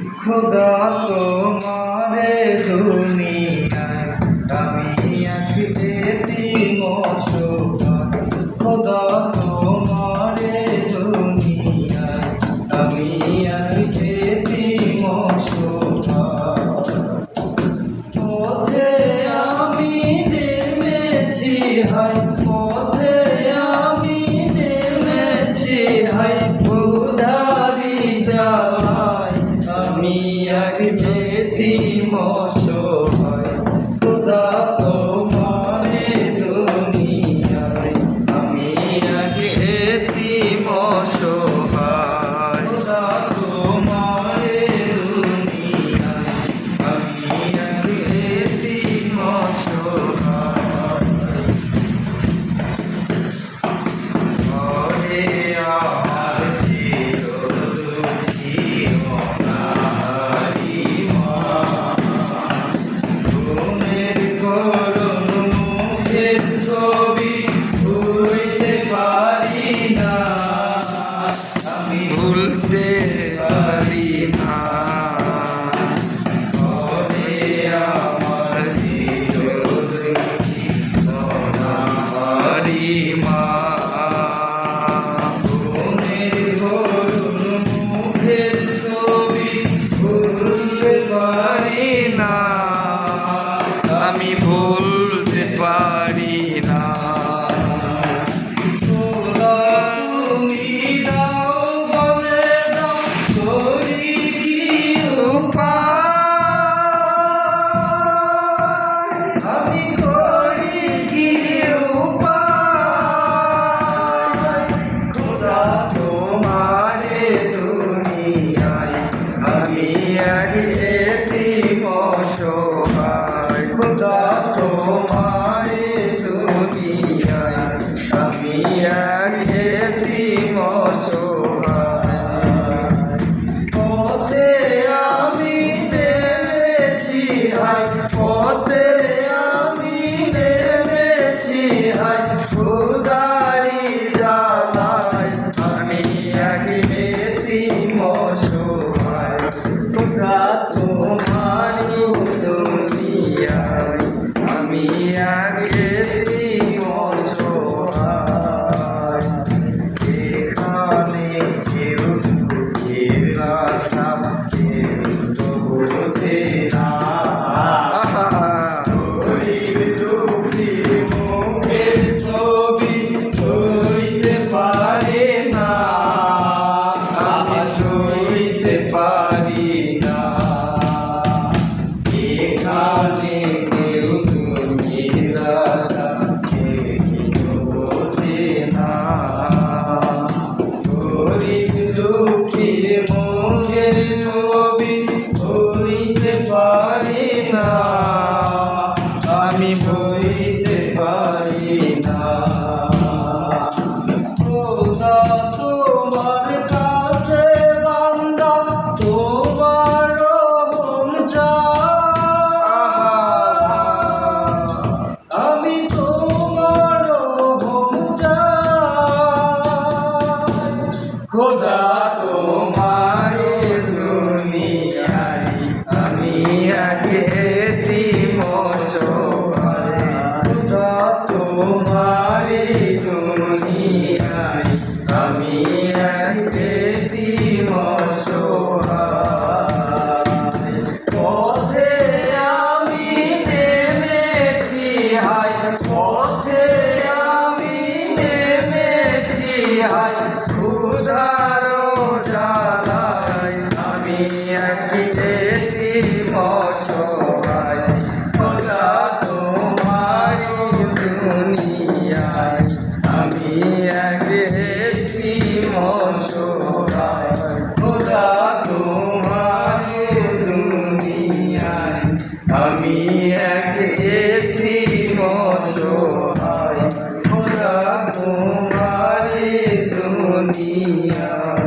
খোদা তোমারে দুনিয়ায় আমি আঁকতে দিব খোদা তোমারে দুনিয়ায় আমি আঁকতে দিব পথে আমি নেমেছি হাই পথে আমি নেমেছি হয় Yeah. ইহাকে দিবস তোমারি দুনিয়ায় আমি আমি এক এটি মশোহায় খোলা তোমারি দুনিয়া।